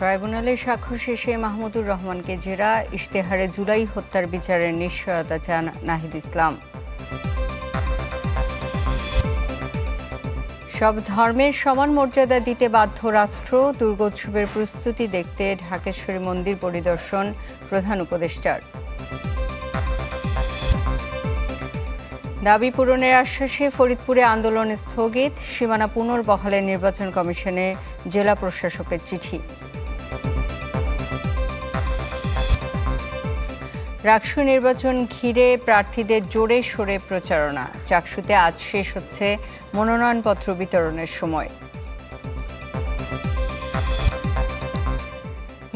ট্রাইব্যুনালে সাক্ষ্য শেষে মাহমুদুর রহমানকে জেরা, ইশতেহারে জুলাই হত্যার বিচারের নিশ্চয়তা চান নাহিদ ইসলাম। সব ধর্মের সমান মর্যাদা দিতে বাধ্য রাষ্ট্র, দুর্গোৎসবের প্রস্তুতি দেখতে ঢাকেশ্বরী মন্দির পরিদর্শন প্রধান উপদেষ্টার। দাবি পূরণের আশ্বাসে ফরিদপুরে আন্দোলন স্থগিত, সীমানা পুনর্বহালে নির্বাচন কমিশনে জেলা প্রশাসকের চিঠি। রাকসু নির্বাচন ঘিরে প্রার্থীদের জোরে সোরে প্রচারণা। চাকসুতে আজ শেষ হচ্ছে মনোনয়নপত্র বিতরণের সময়।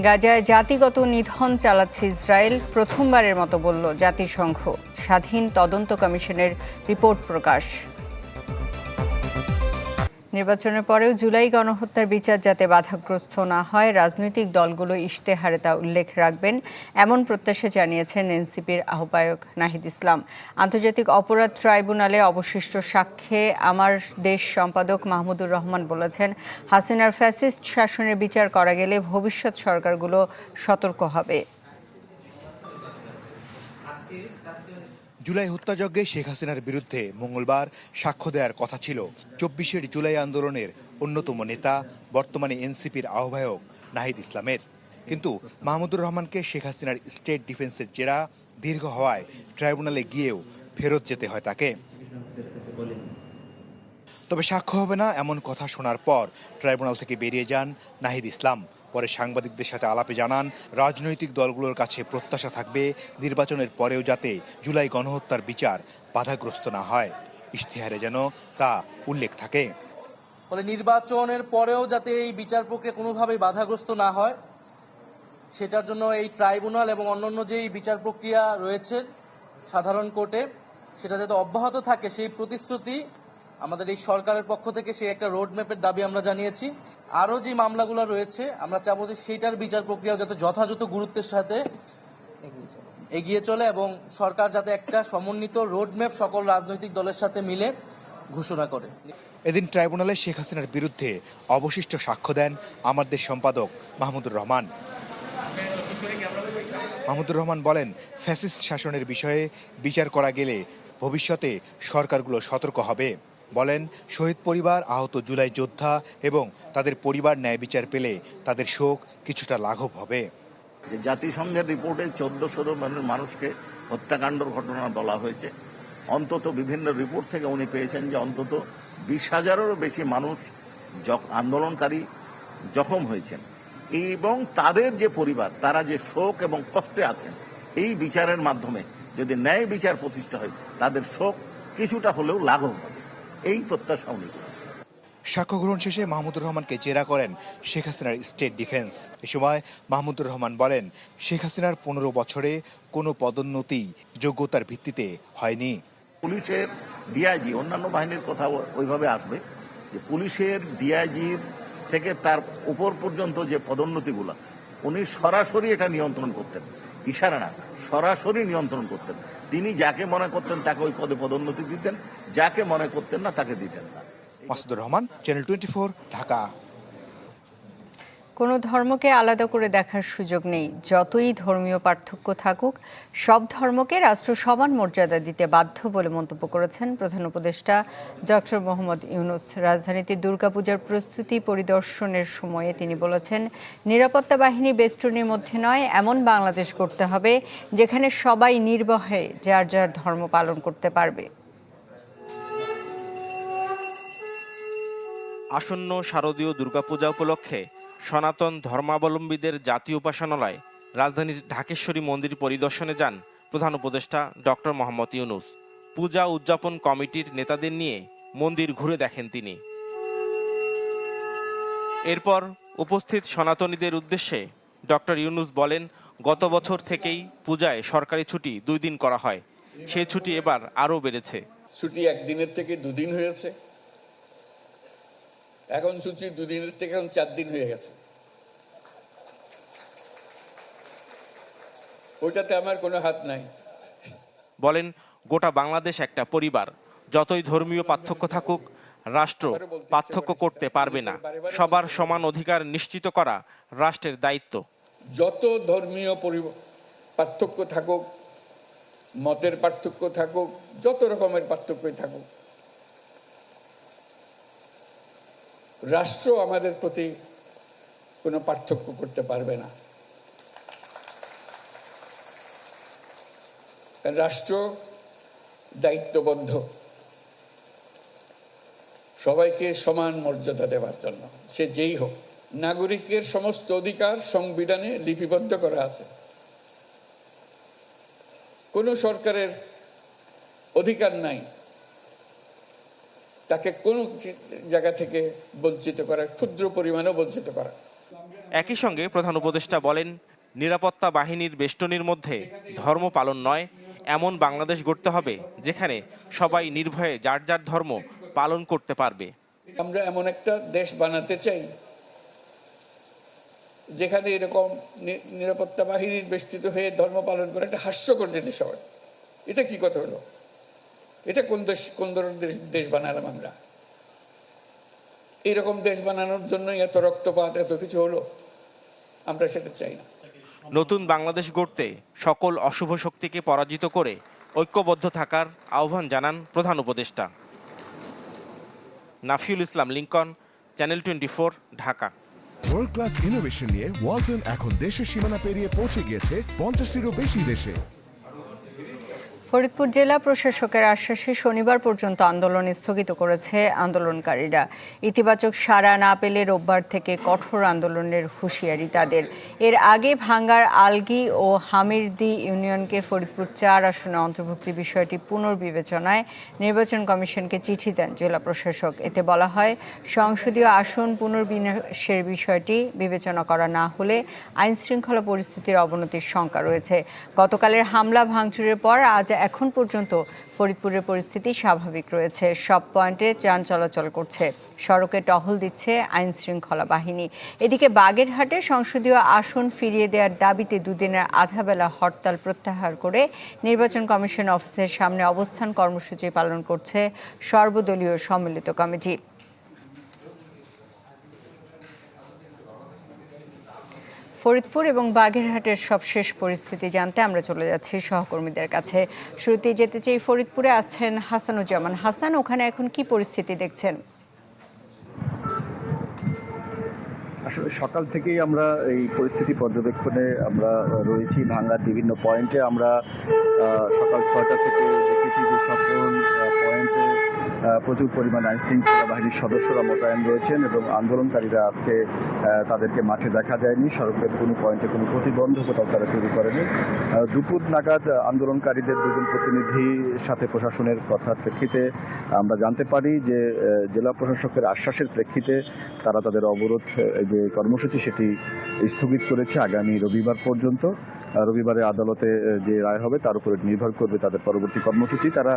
গাজায় জাতিগত নিধন চালাচ্ছে ইসরায়েল, প্রথমবারের মতো বলল জাতিসংঘ। স্বাধীন তদন্ত কমিশনের রিপোর্ট প্রকাশ। নির্বাচনের পরেও জুলাই গণহত্যার বিচার যাতে বাধাগ্রস্ত না হয়, রাজনৈতিক দলগুলো ইশতেহারে তা উল্লেখ রাখবেন, এমন প্রত্যাশা জানিয়েছেন এনসিপির আহ্বায়ক নাহিদ ইসলাম। আন্তর্জাতিক অপরাধ ট্রাইব্যুনালে অবশিষ্ট সাক্ষ্যে আমার দেশ সম্পাদক মাহমুদুর রহমান বলেছেন, হাসিনার ফ্যাসিস্ট শাসনের বিচার করা গেলে ভবিষ্যৎ সরকারগুলো সতর্ক হবে। জুলাই হত্যাযজ্ঞে শেখ হাসিনার বিরুদ্ধে মঙ্গলবার সাক্ষ্য দেওয়ার কথা ছিল। চব্বিশের জুলাই আন্দোলনের অন্যতম নেতা বর্তমানে এনসিপির আহ্বায়ক নাহিদ ইসলামের। কিন্তু মাহমুদুর রহমানকে শেখ হাসিনার স্টেট ডিফেন্সের জেরা দীর্ঘ হওয়ায় ট্রাইব্যুনালে গিয়েও ফেরত যেতে হয় তাকে। তবে সাক্ষ্য হবে না এমন কথা শোনার পর ট্রাইব্যুনাল থেকে বেরিয়ে যান নাহিদ ইসলাম। পরে সাংবাদিকদের সাথে আলাপে জানান, রাজনৈতিক দলগুলোর কাছে প্রত্যাশা থাকবে নির্বাচনের পরেও যাতে জুলাই গণহত্যার বিচার বাধাগ্রস্ত না হয়। ইশতেহারে যেন তা উল্লেখ থাকে। ফলে নির্বাচনের পরেও যাতে এই বিচার প্রক্রিয়া কোনোভাবেই বাধাগ্রস্ত না হয়, সেটার জন্য এই ট্রাইব্যুনাল এবং অন্যান্য যেই বিচার প্রক্রিয়া রয়েছে সাধারণ কোর্টে, সেটা যাতে অব্যাহত থাকে, সেই প্রতিশ্রুতি আমাদের এই সরকারের পক্ষ থেকে সেই একটা রোড ম্যাপের দাবি আমরা জানিয়েছি। আরও যে মামলাগুলো রয়েছে, আমরা চাবো যে সেইটার বিচার প্রক্রিয়া যাতে যথাযথ গুরুত্বের সাথে এগিয়ে চলে। এবং সরকার যাতে একটা সমন্বিত রোড ম্যাপ সকল রাজনৈতিক দলের সাথে মিলে ঘোষণা করে। এদিন ট্রাইব্যুনালে শেখ হাসিনার বিরুদ্ধে অবশিষ্ট সাক্ষ্য দেন আমাদের সম্পাদক মাহমুদুর রহমান। মাহমুদুর রহমান বলেন, ফ্যাসিস্ট শাসনের বিষয়ে বিচার করা গেলে ভবিষ্যতে সরকারগুলো সতর্ক হবে। বলেন, শহীদ পরিবার, আহত জুলাই যোদ্ধা এবং তাদের পরিবার ন্যায় বিচার পেলে তাদের শোক কিছুটা লাঘব হবে। জাতিসংঘের রিপোর্টে চোদ্দশোর মানুষকে হত্যাকাণ্ডর ঘটনা বলা হয়েছে। অন্তত বিভিন্ন রিপোর্ট থেকে উনি পেয়েছেন যে অন্তত বিশ হাজারেরও বেশি মানুষ আন্দোলনকারী জখম হয়েছেন। এবং তাদের যে পরিবার, তারা যে শোক এবং কষ্টে আছেন, এই বিচারের মাধ্যমে যদি ন্যায় বিচার প্রতিষ্ঠা হয়, তাদের শোক কিছুটা হলেও লাঘব হবে। এই প্রত্যাশা উনি করেছেন। সাক্ষ্য গ্রহণ শেষে মাহমুদুর রহমানকে জেরা করেন শেখ হাসিনার স্টেট ডিফেন্স। এ সময় মাহমুদুর রহমান বলেন শেখ হাসিনার পনেরো বছরে কোনো পদোন্নতি যোগ্যতার ভিত্তিতে হয়নি। পুলিশের ডিআইজি অন্যান্য বাহিনীর কথা ওইভাবে আসবে যে পুলিশের ডিআইজির থেকে তার উপর পর্যন্ত যে পদোন্নতিগুলো উনি সরাসরি এটা নিয়ন্ত্রণ করতেন। ইশারা না, সরাসরি নিয়ন্ত্রণ করতেন। তিনি যাকে মনে করতেন তাকে ওই পদে পদোন্নতি দিতেন, যাকে মনে করতেন না তাকে দিতেন না। Masudur Rahman channel twenty Dhaka. কোনো ধর্মকে আলাদা করে দেখার সুযোগ নেই। যতই ধর্মীয় পার্থক্য থাকুক, সব ধর্মকে রাষ্ট্র সমান মর্যাদা দিতে বাধ্য বলে মন্তব্য করেছেন প্রধান উপদেষ্টা ডক্টর মোহাম্মদ ইউনুস। রাজধানীতে দুর্গাপূজার প্রস্তুতি পরিদর্শনের সময়ে তিনি বলেছেন, নিরাপত্তা বাহিনী বেষ্টনীর মধ্যে নয়, এমন বাংলাদেশ করতে হবে যেখানে সবাই নির্ভয়ে যার যার ধর্ম পালন করতে পারবে। আসন্ন শারদীয় দুর্গাপূজা উপলক্ষে সনাতন ধর্মাবলম্বীদের জাতীয় উপাসনালয়, রাজধানীর ঢাকেশ্বরী মন্দির পরিদর্শনে যান প্রধান উপদেষ্টা ডক্টর মোহাম্মদ ইউনুস। পূজা উদযাপন কমিটির নেতাদের নিয়ে মন্দির ঘুরে দেখেন তিনি। এরপর উপস্থিত সনাতনীদের উদ্দেশ্যে ডক্টর ইউনুস বলেন, গত বছর থেকেই পূজায় সরকারি ছুটি দুই দিন করা হয়। সেই ছুটি এবার আরও বেড়েছে। ছুটি একদিনের থেকে দুদিন হয়েছে। এখন ছুটি দুদিনের থেকে এখন চার দিন হয়ে গেছে। ওইটাতে আমার কোনো হাত নাই। বলেন গোটা বাংলাদেশ একটা পরিবার। যতই ধর্মীয় পার্থক্য থাকুক রাষ্ট্র পার্থক্য করতে পারবে না। সবার সমান অধিকার নিশ্চিত করা রাষ্ট্রের দায়িত্ব। যত ধর্মীয় পার্থক্য থাকুক মতের পার্থক্য থাকুক যত রকমের পার্থক্যই থাকুক রাষ্ট্র আমাদের প্রতি কোনো পার্থক্য করতে পারবে না। রাষ্ট্র দায়িত্ববদ্ধ। সবাইকে সমান মর্যাদা দেওয়ার জন্য। সে যেই হোক, নাগরিকের সমস্ত অধিকার সংবিধানে লিপিবদ্ধ করা আছে। কোন সরকারের অধিকার নাই। তাকে কোন জায়গা থেকে বঞ্চিত করা ক্ষুদ্র পরিমাণেও বঞ্চিত করা। একই সঙ্গে প্রধান উপদেষ্টা বলেন, নিরাপত্তা বাহিনীর বেষ্টনীর মধ্যে ধর্ম পালন নয় এমন বাংলাদেশ গড়তে হবে যেখানে সবাই নির্ভয়ে যার যার ধর্ম পালন করতে পারবে। আমরা এমন একটা দেশ বানাতে চাই, যেখানে এরকম নিরাপত্তা বাহিনীর বেষ্টিত হয়ে ধর্ম পালন করে একটা হাস্যকর জিনিস হয়। এটা কি কথা হলো? এটা কোন দেশ, কোন ধরনের দেশ- দেশ বানালাম আমরা? এরকম দেশ বানানোর জন্যই এত রক্তপাত, এত কিছু হলো? আমরা সেটা চাই না। নতুন বাংলাদেশ গড়তে সকল অশুভ শক্তিকে পরাজিত করে ঐক্যবদ্ধ থাকার আহ্বান জানান প্রধান উপদেষ্টা। Nafiul Islam Lincoln, channel twenty four, Dhaka. World class innovation নিয়ে ওয়ালটন এখন দেশের সীমানা পেরিয়ে পৌঁছে গিয়েছে পঞ্চাশটিরও বেশি দেশে। ফরিদপুর জেলা প্রশাসকের আশ্বাসে শনিবার পর্যন্ত আন্দোলন স্থগিত করেছে আন্দোলনকারীরা। ইতিবাচক সাড়া না পেলে রোববার থেকে কঠোর আন্দোলনের হুঁশিয়ারি তাদের। এর আগে ভাঙ্গার আলগি ও হামিরদি ইউনিয়নকে ফরিদপুর চার আসনে অন্তর্ভুক্তি বিষয়টি পুনর্বিবেচনায় নির্বাচন কমিশনকে চিঠি দেন জেলা প্রশাসক। এতে বলা হয়, সংসদীয় আসন পুনর্বিন্যাসের বিষয়টি বিবেচনা করা না হলে আইনশৃঙ্খলা পরিস্থিতির অবনতির শঙ্কা রয়েছে। গতকালের হামলা ভাঙচুরের পর আজ এখন পর্যন্ত ফরিদপুরের পরিস্থিতি স্বাভাবিক রয়েছে। সব পয়েন্টে যান চলাচল করছে। সড়কে টহল দিচ্ছে আইন শৃঙ্খলা বাহিনী। এদিকে বাগেরহাটে সংসদীয় আসন ফিরিয়ে দেওয়ার দাবিতে দুদিনের আধাবেলা হরতাল প্রত্যাহার করে নির্বাচন কমিশন অফিসের সামনে অবস্থান কর্মসূচি পালন করছে সর্বদলীয় সম্মিলিত কমিটি। ফরিদপুর এবং বাগেরহাটের সবশেষ পরিস্থিতি জানতে আমরা চলে যাচ্ছি সহকর্মীদের কাছে। শুরুতে যেতে চাই ফরিদপুরে আছেন হাসানুজ্জামান। হাসান, ওখানে এখন কি পরিস্থিতি দেখছেন? আসলে সকাল থেকেই আমরা এই পরিস্থিতি পর্যবেক্ষণে আমরা রয়েছি, ভাঙ্গার বিভিন্ন পয়েন্টে আমরা সকাল ছয়টা থেকে দেখেছি যে সকল পয়েন্টে প্রচুর পরিমাণ আইন শৃঙ্খলা বাহিনীর সদস্যরা মোতায়েন রয়েছেন এবং আন্দোলনকারীরা আজকে তাদেরকে মাঠে দেখা যায়নি। সড়কের কোনো পয়েন্টে কোনো প্রতিবন্ধকতা তারা তৈরি করেনি। দুপুর নাগাদ আন্দোলনকারীদের দুজন প্রতিনিধির সাথে প্রশাসনের কথার প্রেক্ষিতে আমরা জানতে পারি যে জেলা প্রশাসকের আশ্বাসের প্রেক্ষিতে তারা তাদের অবরোধ যে কর্মসূচি সেটি স্থগিত করেছে আগামী রবিবার পর্যন্ত। রবিবারে আদালতে যে রায় হবে তার উপরে নির্ভর করবে তাদের পরবর্তী কর্মসূচি। তারা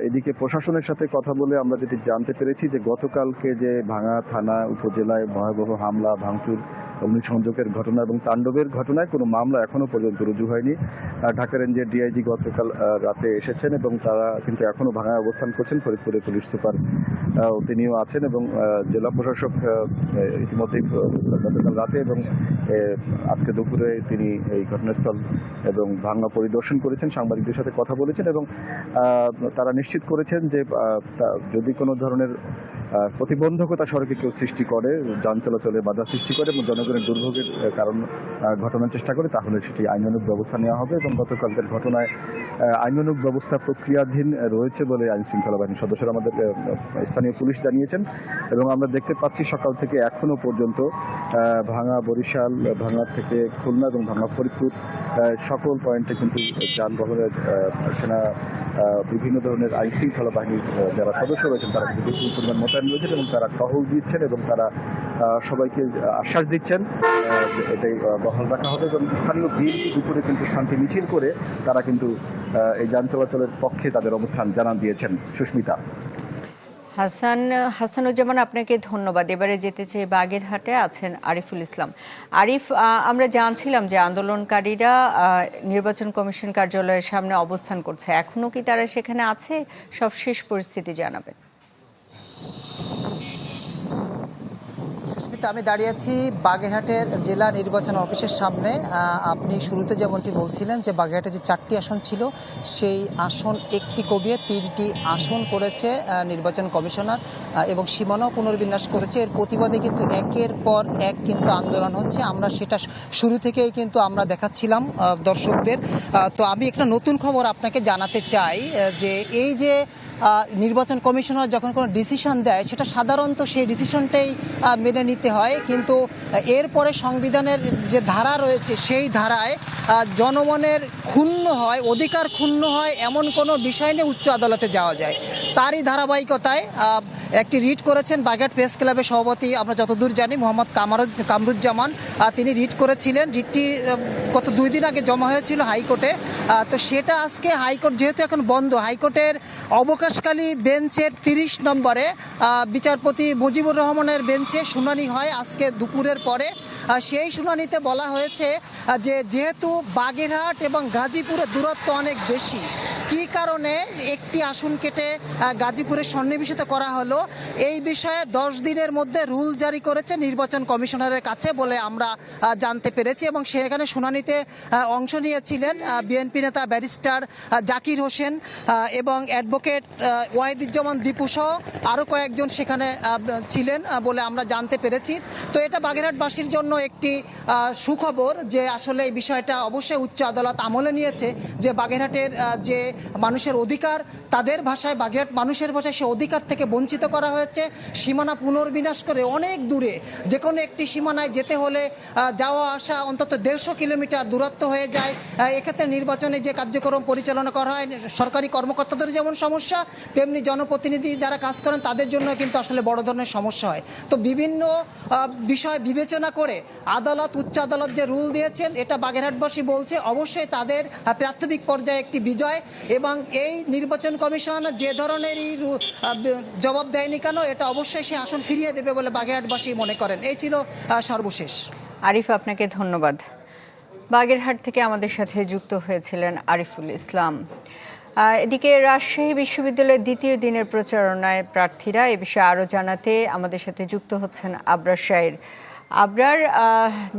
এদিকে প্রশাসনের সাথে কথা বলে আমরা যেটি জানতে পেরেছি যে গতকালকে যে ভাঙা থানা উপজেলায় ভয়াবহ হামলা ভাঙচুর অগ্নিসংযোগের ঘটনা এবং তাণ্ডবের ঘটনায় কোনো মামলা এখনও পর্যন্ত রুজু হয়নি। ঢাকা রেঞ্জের ডিআইজি গতকাল রাতে এসেছেন এবং তারা কিন্তু এখনও ভাঙায় অবস্থান করছেন। ফরিদপুরের পুলিশ সুপার তিনিও আছেন এবং জেলা প্রশাসক আহ, গতকাল রাতে এবং আজকে দুপুরে তিনি এই ঘটনাস্থল এবং ভাঙ্গা পরিদর্শন করেছেন সাংবাদিকদের সাথে কথা বলেছেন এবং তারা নিশ্চিত করেছেন যে যদি কোনো ধরনের প্রতিবন্ধকতা সড়কে কেউ সৃষ্টি করে যান চলাচলে বাধা সৃষ্টি করে এবং জনগণের দুর্ভোগের কারণ ঘটনার চেষ্টা করে তাহলে সেটি আইনানুগ ব্যবস্থা নেওয়া হবে এবং গতকালকের ঘটনায় আহ, আইনানুগ ব্যবস্থা প্রক্রিয়াধীন রয়েছে বলে আইন শৃঙ্খলা বাহিনীর সদস্যরা আমাদের স্থানীয় পুলিশ জানিয়েছেন এবং আমরা দেখতে পাচ্ছি সকাল থেকে এখনও পর্যন্ত আহ, ভাঙা বরিশাল ভাঙা থেকে খুলনা এবং ভাঙা ফরিদপুর সকল পয়েন্টে কিন্তু যানবাহনের সেনা বিভিন্ন ধরনের আইন শৃঙ্খলা বাহিনীর যারা সদস্য রয়েছেন তারা কিন্তু বিপুল পরিমাণ মোতায়েন রয়েছেন এবং তারা টহল দিচ্ছেন এবং তারা সবাইকে আশ্বাস দিচ্ছেন এটাই বহাল রাখা হবে এবং স্থানীয় বিএনপি দুপুরে কিন্তু শান্তি মিছিল করে তারা কিন্তু এই যান চলাচলের পক্ষে তাদের অবস্থান জানান দিয়েছেন। সুস্মিতা। হাসান, হাসানুজ্জামান, আপনাকে ধন্যবাদ। এবারে যেতে চেয়ে বাগেরহাটে আছেন আরিফুল ইসলাম। আরিফ আমরা জানছিলাম যে আন্দোলনকারীরা নির্বাচন কমিশন কার্যালয়ের সামনে অবস্থান করছে। এখনও কি তারা সেখানে আছে? সব শেষ পরিস্থিতি জানাবেন। মুহূর্তে আমি দাঁড়িয়ে আছি বাগেরহাটের জেলা নির্বাচন অফিসের সামনে। আপনি শুরুতে যেমনটি বলছিলেন যে বাগেরহাটে যে চারটি আসন ছিল, সেই আসন একটি কমিয়ে তিনটি আসন করেছে নির্বাচন কমিশনার এবং সীমানাও পুনর্বিন্যাস করেছে। এর প্রতিবাদে কিন্তু একের পর এক কিন্তু আন্দোলন হচ্ছে। আমরা সেটা শুরু থেকেই কিন্তু আমরা দেখাচ্ছিলাম দর্শকদের। তো আমি একটা নতুন খবর আপনাকে জানাতে চাই যে এই যে নির্বাচন কমিশনার যখন কোনো ডিসিশন দেয়, সেটা সাধারণত সেই ডিসিশনটাই মেনে নিতে হয়। কিন্তু এরপরে সংবিধানের যে ধারা রয়েছে, সেই ধারায় জনমনের ক্ষুণ্ণ হয়, অধিকার ক্ষুণ্ণ হয়, এমন কোনো বিষয় নিয়ে উচ্চ আদালতে যাওয়া যায়। তারই ধারাবাহিকতায় একটি রিট করেছেন বাগেট প্রেস ক্লাবের সভাপতি, আমরা যতদূর জানি, মোহাম্মদ কামার কামরুজ্জামান। তিনি রিট করেছিলেন। রিটটি গত দুই দিন আগে জমা হয়েছিল হাইকোর্টে। তো সেটা আজকে হাইকোর্ট, যেহেতু এখন বন্ধ, হাইকোর্টের অবকাশকালী বেঞ্চের তিরিশ নম্বরে বিচারপতি মুজিবুর রহমানের বেঞ্চে শুনানি হয় আজকে দুপুরের পরে। সেই শুনানিতে বলা হয়েছে যে যেহেতু বাগেরহাট এবং গাজীপুরের দূরত্ব অনেক বেশি কী কারণে একটি আসন কেটে গাজীপুরে সন্নিবেশিত করা হলো? এই বিষয়ে দশ দিনের মধ্যে রুল জারি করেছে নির্বাচন কমিশনারের কাছে বলে আমরা জানতে পেরেছি এবং সেখানে শুনানিতে অংশ নিয়েছিলেন বিএনপি নেতা ব্যারিস্টার জাকির হোসেন এবং অ্যাডভোকেট ওয়াহিদুজ্জামান দীপু সহ আরও কয়েকজন সেখানে ছিলেন বলে আমরা জানতে পেরেছি। তো এটা বাগেরহাটবাসীর জন্য একটি সুখবর যে আসলে এই বিষয়টা অবশ্যই উচ্চ আদালত আমলে নিয়েছে যে বাগেরহাটের যে মানুষের অধিকার তাদের ভাষায়, বাগেরহাট মানুষের ভাষায় সে অধিকার থেকে বঞ্চিত করা হয়েছে। সীমানা পুনর্বিন্যাস করে অনেক দূরে যে কোনো একটি সীমানায় যেতে হলে যাওয়া আসা অন্তত দেড়শো কিলোমিটার দূরত্ব হয়ে যায়। এক্ষেত্রে নির্বাচনে যে কার্যক্রম পরিচালনা করা হয়, সরকারি কর্মকর্তাদের যেমন সমস্যা, তেমনি জনপ্রতিনিধি যারা কাজ করেন, তাদের জন্য কিন্তু আসলে বড় ধরনের সমস্যা হয়। তো বিভিন্ন বিষয় বিবেচনা করে আদালত, উচ্চ আদালত যে রুল দিয়েছেন, এটা বাগেরহাটবাসী বলছে, অবশ্যই তাদের প্রাথমিক পর্যায়ে একটি বিজয়। এবং এই নির্বাচন কমিশন যে ধরনেরই জবাব দেয়নি কেন, এটা অবশ্যই সে আসন ফিরিয়ে দেবে বলে বাগেরহাটবাসী মনে করেন। এই ছিল সর্বশেষ। আরিফ, আপনাকে ধন্যবাদ। বাগেরহাট থেকে আমাদের সাথে যুক্ত হয়েছিলেন আরিফুল ইসলাম। এদিকে রাজশাহী বিশ্ববিদ্যালয়ের দ্বিতীয় দিনের প্রচারণায় প্রার্থীরা এ বিষয়ে আরও জানাতে আমাদের সাথে যুক্ত হচ্ছেন আবরার শাহের। আবরার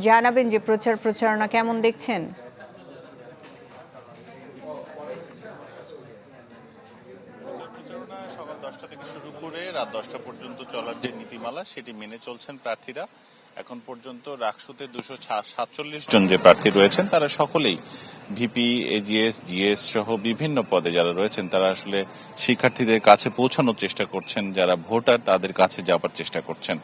জানাবেন যে প্রচার প্রচারণা কেমন দেখছেন প্রচারণা সকাল দশটা থেকে শুরু করে রাত দশটা পর্যন্ত চলার যে নীতিমালা, সেটি মেনে চলছেন প্রার্থীরা। এখন পর্যন্ত রাকসুতে দুশো সাতচল্লিশ জন যে প্রার্থী রয়েছেন, তারা সকলেই ভিপি এজিএস জিএস সহ বিভিন্ন পদে যারা রয়েছেন, তারা আসলে শিক্ষার্থীদের কাছে পৌঁছানোর চেষ্টা করছেন। যারা ভোটার, তাদের কাছে যাবার চেষ্টা করছেন।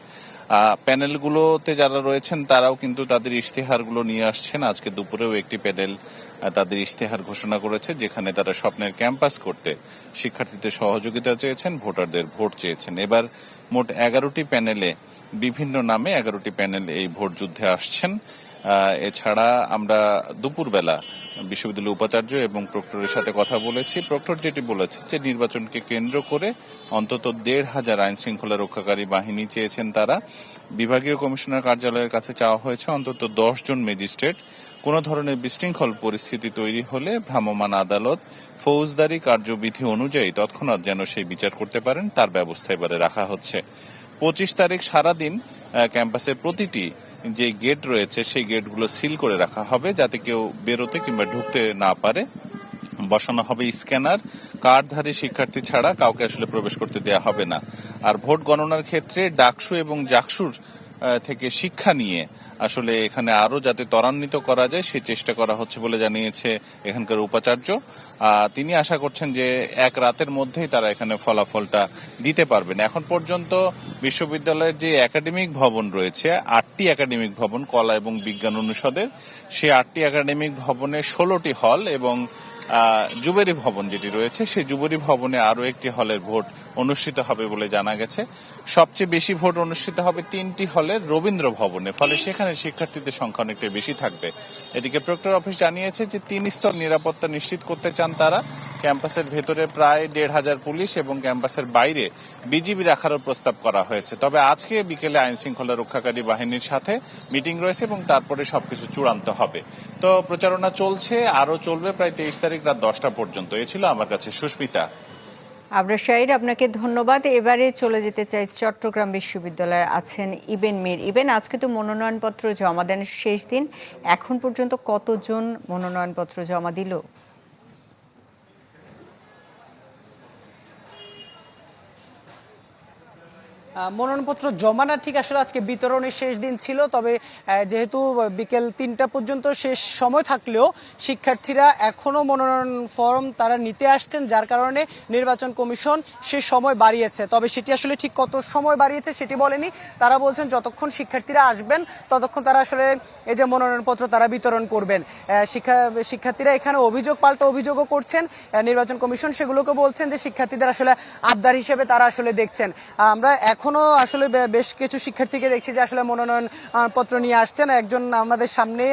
প্যানেলগুলোতে যারা রয়েছেন, তারাও কিন্তু তাদের ইশতেহারগুলো নিয়ে আসছেন। আজকে দুপুরেও একটি প্যানেল তাদের ইশতেহার ঘোষণা করেছে, যেখানে তারা স্বপ্নের ক্যাম্পাস করতে শিক্ষার্থীদের সহযোগিতা চেয়েছেন, ভোটারদের ভোট চেয়েছেন। এবার মোট এগারোটি প্যানেলে, বিভিন্ন নামে এগারোটি প্যানেল এই ভোট যুদ্ধে আসছেন। এছাড়া আমরা দুপুরবেলা বিশ্ববিদ্যালয়ের উপাচার্য এবং প্রক্টরের সাথে কথা বলেছি। প্রক্টর যেটি বলেছে যে নির্বাচনকে কেন্দ্র করে অন্তত দেড় হাজার আইন শৃঙ্খলা রক্ষাকারী বাহিনী চেয়েছেন তারা। বিভাগীয় কমিশনার কার্যালয়ের কাছে চাওয়া হয়েছে অন্তত দশ জন ম্যাজিস্ট্রেট। কোনো ধরনের বিশৃঙ্খল পরিস্থিতি তৈরি হলে ভ্রাম্যমাণ আদালত ফৌজদারি কার্যবিধি অনুযায়ী তৎক্ষণাৎ যেন সেই বিচার করতে পারেন, তার ব্যবস্থা এবারে রাখা হচ্ছে। পঁচিশ তারিখ সারাদিন ক্যাম্পাসের প্রতিটি যে গেট রয়েছে, সেই গেটগুলো সিল করে রাখা হবে যাতে কেউ বেরোতে কিংবা ঢুকতে না পারে। বসানো হবে স্ক্যানার, কার্ডধারী শিক্ষার্থী ছাড়া কাউকে আসলে প্রবেশ করতে দেওয়া হবে না। আর ভোট গণনার ক্ষেত্রে ডাকসু এবং জাকসুর থেকে শিক্ষা নিয়ে আসলে এখানে আরও যাতে ত্বরান্বিত করা যায়, সেই চেষ্টা করা হচ্ছে বলে জানিয়েছে এখানকার উপাচার্য। তিনি আশা করছেন যে এক রাতের মধ্যেই তারা এখানে ফলাফলটা দিতে পারবেন। এখন পর্যন্ত বিশ্ববিদ্যালয়ের যে একাডেমিক ভবন রয়েছে, আটটি একাডেমিক ভবন, কলা এবং বিজ্ঞান অনুষদের সেই আটটি একাডেমিক ভবনে ষোলোটি হল এবং যুবেরি ভবন যেটি রয়েছে, সেই যুবেরি ভবনে আরও একটি হলের ভোট অনুষ্ঠিত হবে বলে জানা গেছে। সবচেয়ে বেশি ভোট অনুষ্ঠিত হবে তিনটি হলের রবীন্দ্র ভবনে, ফলে সেখানে শিক্ষার্থীদের সংখ্যা অনেকটা বেশি থাকবে। এদিকে প্রক্টর অফিস জানিয়েছে যে তিন স্তর নিরাপত্তা নিশ্চিত করতে চান তারা। ক্যাম্পাসের ভেতরে প্রায় দেড় হাজার পুলিশ এবং ক্যাম্পাসের বাইরে বিজিবি রাখারও প্রস্তাব করা হয়েছে। তবে আজকে বিকেলে আইন শৃঙ্খলা রক্ষাকারী বাহিনীর সাথে মিটিং রয়েছে এবং তারপরে সবকিছু চূড়ান্ত হবে। তো প্রচারণা চলছে, আরও চলবে, প্রায় তেইশ তারিখ রাত দশটা পর্যন্ত। এ ছিল আমার কাছে সুস্মিতা। আবরার শাহির, আপনাকে ধন্যবাদ। এবারে চলে যেতে চাই চট্টগ্রাম বিশ্ববিদ্যালয়ে আছেন ইবেন মীর। ইবেন, আজকে তো মনোনয়নপত্র জমা দেন শেষ দিন। এখন পর্যন্ত কতজন মনোনয়নপত্র জমা দিল? মনোনয়নপত্র জমা না ঠিক আসলে আজকে বিতরণের শেষ দিন ছিল, তবে যেহেতু বিকেল তিনটা পর্যন্ত শেষ সময় থাকলেও শিক্ষার্থীরা এখনও মনোনয়ন ফর্ম তারা নিতে আসছেন, যার কারণে নির্বাচন কমিশন সে সময় বাড়িয়েছে। তবে সেটি আসলে ঠিক কত সময় বাড়িয়েছে সেটি বলেনি। তারা বলছেন যতক্ষণ শিক্ষার্থীরা আসবেন, ততক্ষণ তারা আসলে এই যে মনোনয়নপত্র তারা বিতরণ করবেন। শিক্ষা, শিক্ষার্থীরা এখানে অভিযোগ, পাল্টা অভিযোগও করছেন। নির্বাচন কমিশন সেগুলোকে বলছেন যে শিক্ষার্থীদের আসলে আবদার হিসেবে তারা আসলে দেখছেন। আমরা এখনও আসলে বেশ কিছু শিক্ষার্থীকে দেখছি যে আসলে মনোনয়ন পত্র নিয়ে আসছেন। একজন আমাদের সামনে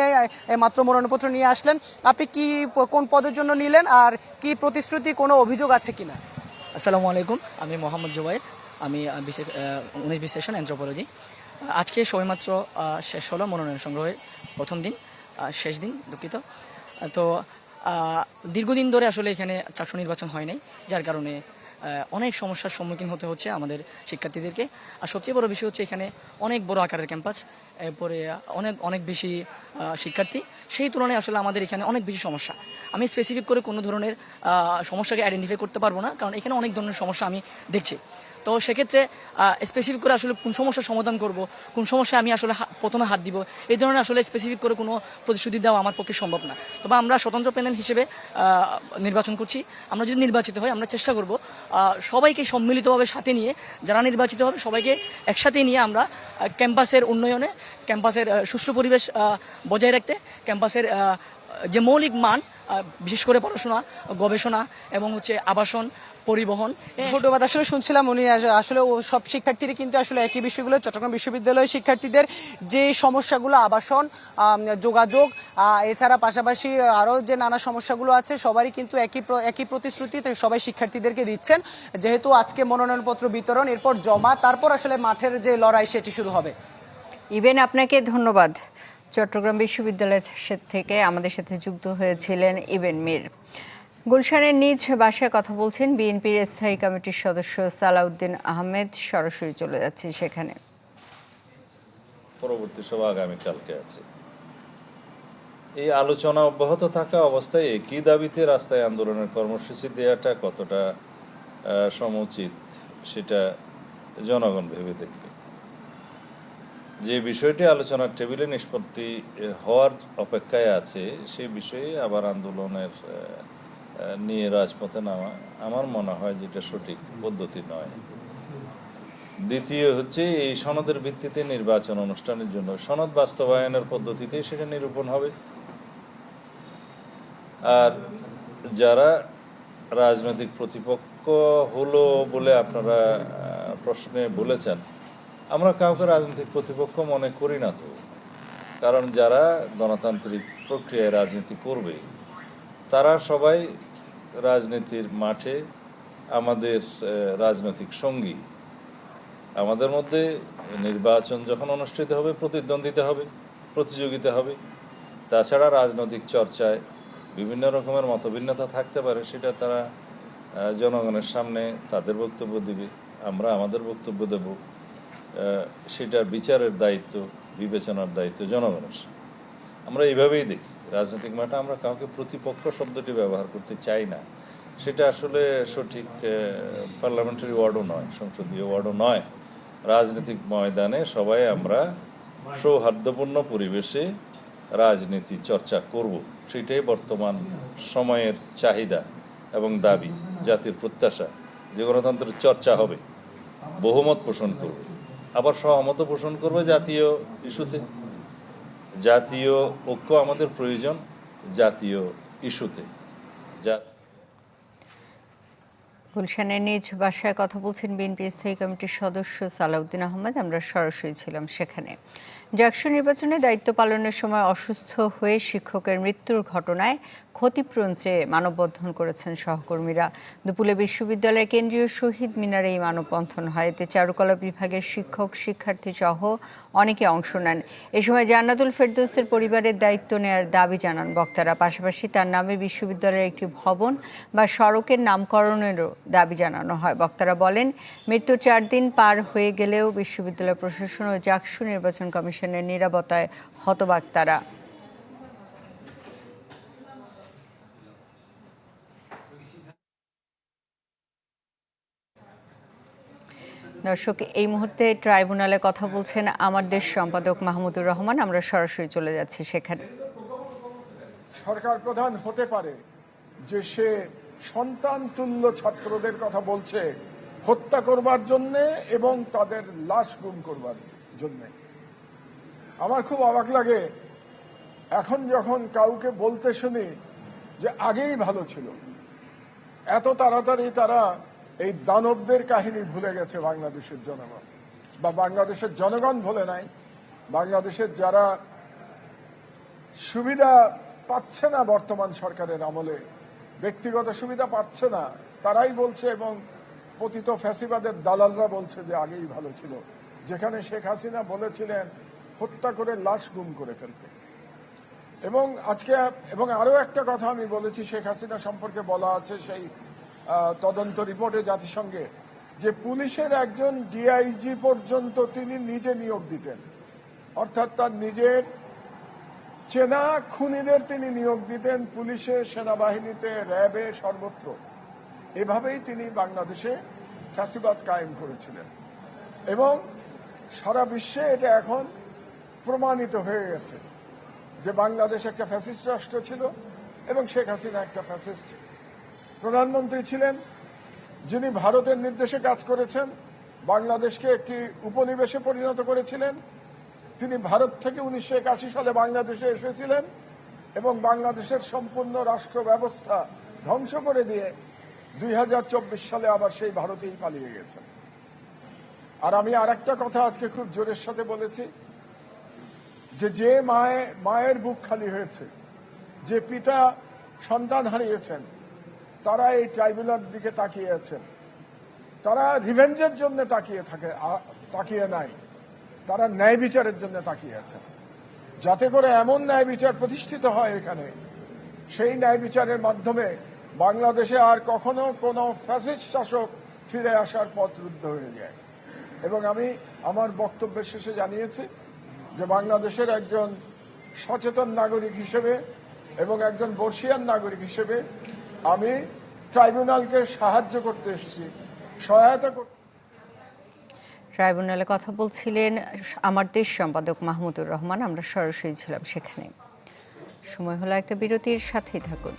মাত্র মনোনয়নপত্র নিয়ে আসলেন। আপনি কি কোন পদের জন্য নিলেন আর কি প্রতিশ্রুতি কোনো অভিযোগ আছে কিনা? আসসালামু আলাইকুম আমি মোহাম্মদ জুবাইর। আমি আহ, বিশে- আহ, উনিশ বিশ সেশন অ্যান্থ্রোপোলজি আজকে সবেমাত্র শেষ হলো মনোনয়ন সংগ্রহের প্রথম দিন শেষ দিন দুঃখিত। তো দীর্ঘদিন ধরে আসলে এখানে চাকসু নির্বাচন হয় নাই যার কারণে অনেক সমস্যার সম্মুখীন হতে হচ্ছে আমাদের শিক্ষার্থীদেরকে। আর সবচেয়ে বড় বিষয় হচ্ছে এখানে অনেক বড় আকারের ক্যাম্পাস, এরপরে অনেক অনেক বেশি শিক্ষার্থী। সেই তুলনায় আসলে আমাদের এখানে অনেক বেশি সমস্যা। আমি স্পেসিফিক করে কোনো ধরনের সমস্যাকে আইডেন্টিফাই করতে পারব না, কারণ এখানে অনেক ধরনের সমস্যা আমি দেখছি। তো সেক্ষেত্রে স্পেসিফিক করে আসলে কোন সমস্যার সমাধান করব, কোন সমস্যায় আমি আসলে প্রথমে হাত দিব, এই ধরনের আসলে স্পেসিফিক করে কোনো প্রতিশ্রুতি দেওয়া আমার পক্ষে সম্ভব না। তবে আমরা স্বতন্ত্র প্যানেল হিসেবে নির্বাচন করছি। আমরা যদি নির্বাচিত হই, আমরা চেষ্টা করব সবাইকে সম্মিলিতভাবে সাথে নিয়ে, যারা নির্বাচিত হবে, সবাইকে একসাথে নিয়ে আমরা ক্যাম্পাসের উন্নয়নে, ক্যাম্পাসের সুষ্ঠু পরিবেশ বজায় রাখতে, ক্যাম্পাসের যে মৌলিক মান বিশেষ করে পড়াশোনা, গবেষণা এবং হচ্ছে আবাসন পরিবহন। এ- ধন্যবাদ। আসলে শুনছিলাম উনি আস- আসলে সব শিক্ষার্থীরা কিন্তু আসলে একই বিষয়গুলো চট্টগ্রাম বিশ্ববিদ্যালয়ের শিক্ষার্থীদের যে সমস্যাগুলো আবাসন যোগাযোগ এছাড়া পাশাপাশি আরও যে নানা সমস্যাগুলো আছে সবারই কিন্তু একই একই প্রতিশ্রুতি সবাই শিক্ষার্থীদেরকে দিচ্ছেন। যেহেতু আজকে মনোনয়নপত্র বিতরণ এরপর জমা তারপর আসলে মাঠের যে লড়াই সেটি শুরু হবে। ইভেন আপনাকে ধন্যবাদ। চট্টগ্রাম বিশ্ববিদ্যালয় থেকে আমাদের সাথে যুক্ত হয়েছিলেন ইভেন মীর। গুলশানের নিজ বাসায় কথা বলছেন বিএনপির স্থায়ী কমিটির সদস্য সালাউদ্দিন আহমেদ। সরাসরি চলে যাচ্ছে সেখানে। পরবর্তী সভা আগামীকালকে আছে। এই আলোচনা অব্যাহত থাকা অবস্থায় একই দাবিতে রাস্তায় আন্দোলনের কর্মসূচি দেওয়াটা কতটা সমুচিত সেটা জনগণ ভেবে দেখবে। যে বিষয়টি আলোচনার টেবিলে নিষ্পত্তি হওয়ার অপেক্ষায় আছে সেই বিষয়ে আবার আন্দোলনের নিয়ে রাজপথে নামা, আমার মনে হয় যেটা সঠিক পদ্ধতি নয়। দ্বিতীয় হচ্ছে, এই সনদের ভিত্তিতে নির্বাচন অনুষ্ঠানের জন্য সনদ বাস্তবায়নের পদ্ধতিতে সেটা নিরূপণ হবে। আর যারা রাজনৈতিক প্রতিপক্ষ হলো বলে আপনারা প্রশ্নে বলেছেন, আমরা কাউকে রাজনৈতিক প্রতিপক্ষ মনে করি না তো। কারণ যারা গণতান্ত্রিক প্রক্রিয়ায় রাজনীতি করবে তারা সবাই রাজনীতির মাঠে আমাদের রাজনৈতিক সঙ্গী। আমাদের মধ্যে নির্বাচন যখন অনুষ্ঠিত হবে, প্রতিদ্বন্দ্বিতা হবে, প্রতিযোগিতা হবে, তাছাড়া রাজনৈতিক চর্চায় বিভিন্ন রকমের মতভিন্নতা থাকতে পারে, সেটা তারা জনগণের সামনে তাদের বক্তব্য দিবে, আমরা আমাদের বক্তব্য দেব সেটার বিচারের দায়িত্ব, বিবেচনার দায়িত্ব জনগণের। আমরা এইভাবেই দেখি। রাজনৈতিক মাঠে আমরা কাউকে প্রতিপক্ষ শব্দটি ব্যবহার করতে চাই না। সেটা আসলে সঠিক পার্লামেন্টারি ওয়ার্ডও নয়, সংসদীয় ওয়ার্ডও নয়। রাজনৈতিক ময়দানে সবাই আমরা সৌহার্দ্যপূর্ণ পরিবেশে রাজনীতি চর্চা করব। সেটাই বর্তমান সময়ের চাহিদা এবং দাবি, জাতির প্রত্যাশা। যে গণতন্ত্রের চর্চা হবে, বহুমত পোষণ করবে। আবার সহমত পোষণ করবে জাতীয় ইস্যুতে। জাতীয় ঐক্য আমাদের প্রয়োজন জাতীয় ইস্যুতে। যা গুলশানের নিজ বাসায় কথা বলছেন বিএনপির স্থায়ী কমিটির সদস্য সালাউদ্দিন আহমেদ, আমরা সরাসরি ছিলাম সেখানে। জাকসু নির্বাচনে দায়িত্ব পালনের সময় অসুস্থ হয়ে শিক্ষকের মৃত্যুর ঘটনায় ক্ষতিপূরণ চেয়ে মানববন্ধন করেছেন সহকর্মীরা। দুপুরে বিশ্ববিদ্যালয়ের কেন্দ্রীয় শহীদ মিনারে এই মানববন্ধন হয়। এতে চারুকলা বিভাগের শিক্ষক, শিক্ষার্থী সহ অনেকে অংশ নেন। এ সময় জান্নাতুল ফেরদৌসের পরিবারের দায়িত্ব নেয়ার দাবি জানান বক্তারা। পাশাপাশি তার নামে বিশ্ববিদ্যালয়ের একটি ভবন বা সড়কের নামকরণেরও দাবি জানানো হয়। বক্তারা বলেন, মৃত্যুর চার দিন পার হয়ে গেলেও বিশ্ববিদ্যালয় প্রশাসন ও জাকসু নির্বাচন কমিশনের নিরাপত্তায় হতবাক তারা। দর্শক, এই মুহূর্তে ট্রাইব্যুনালে কথা বলছেন আমার দেশ সম্পাদক মাহমুদুর রহমান। আমরা সরাসরি চলে যাচ্ছি সেখানে। সরকার প্রধান হতে পারে যে সে সন্তান তুল্য ছাত্রদের কথা বলছে, হত্যা করবার জন্যে এবং তাদের লাশ গুম করবার জন্যে। আমার খুব অবাক লাগে, এখন যখন কাউকে বলতে শুনি যে আগেই ভালো ছিল, এত তাড়াতাড়ি তারা এই দানবদের কাহিনী ভুলে গেছে বাংলাদেশের জনগণ। বা বাংলাদেশের জনগণ ভুলে নাই। বাংলাদেশের যারা সুবিধা পাচ্ছে না বর্তমান সরকারের আমলে, ব্যক্তিগত সুবিধা পাচ্ছে না, তারাই বলছে এবং পতিত ফ্যাসিবাদের দালালরা বলছে যে আগেই ভালো ছিল। যেখানে শেখ হাসিনা বলেছিলেন, হত্যা করে লাশ গুম করে ফেলতে। এবং আজকে, এবং আরও একটা কথা আমি বলেছি, শেখ হাসিনা সম্পর্কে বলা আছে সেই তদন্ত রিপোর্টে জাতিসংঘে, যে পুলিশের একজন ডিআইজি পর্যন্ত তিনি নিজে নিয়োগ দিতেন। অর্থাৎ তার নিজের চেনা খুনিদের তিনি নিয়োগ দিতেন পুলিশে, সেনাবাহিনীতে, র্যাবে সর্বত্র। এভাবেই তিনি বাংলাদেশে ফ্যাসিবাদ কায়েম করেছিলেন। এবং সারা বিশ্বে এটা এখন প্রমাণিত হয়ে গেছে যে বাংলাদেশ একটা ফ্যাসিস্ট রাষ্ট্র ছিল এবং শেখ হাসিনা একটা ফ্যাসিস্ট। প্রধানমন্ত্রী ছিলেন, যিনি ভারতের নির্দেশে কাজ করেছেন, বাংলাদেশকে একটি উপনিবেশে পরিণত করেছিলেন, তিনি ভারত থেকে উনিশশো একাশি সালে বাংলাদেশে এসেছিলেন এবং বাংলাদেশের সম্পূর্ণ রাষ্ট্র ব্যবস্থা ধ্বংস করে দিয়ে দুই হাজার চব্বিশ সালে আবার সেই ভারতেই পালিয়ে গেছেন। আর আমি আর একটা কথা আজকে খুব জোরের সাথে বলেছি, যে যে মায়ে, মায়ের বুক খালি হয়েছে, যে পিতা সন্তান হারিয়েছেন তারা এই ট্রাইব্যুনাল দিকে তাকিয়ে আছেন। তারা রিভেঞ্জের জন্য তাকিয়ে থাকে তাকিয়ে নাই। তারা ন্যায় বিচারের জন্য তাকিয়ে আছেন। যাতে করে এমন ন্যায় বিচার প্রতিষ্ঠিত হয় এখানে, সেই ন্যায় বিচারের মাধ্যমে বাংলাদেশে আর কখনো কোনো ফ্যাসিস্ট শাসক ফিরে আসার পথ রুদ্ধ হয়ে যায়। এবং আমি আমার বক্তব্যের শেষে জানিয়েছি যে বাংলাদেশের একজন সচেতন নাগরিক হিসেবে এবং একজন বর্ষিয়ান নাগরিক হিসেবে আমি ট্রাইব্যুনালকে সাহায্য করতে এসেছি, সহায়তা করতে ট্রাইব্যুনালে কথা বলছিলেন আমার দেশ সম্পাদক মাহমুদুর রহমান, আমরা সরাসরি ছিলাম সেখানে। সময় হলো একটা বিরতির সাথেই থাকুন।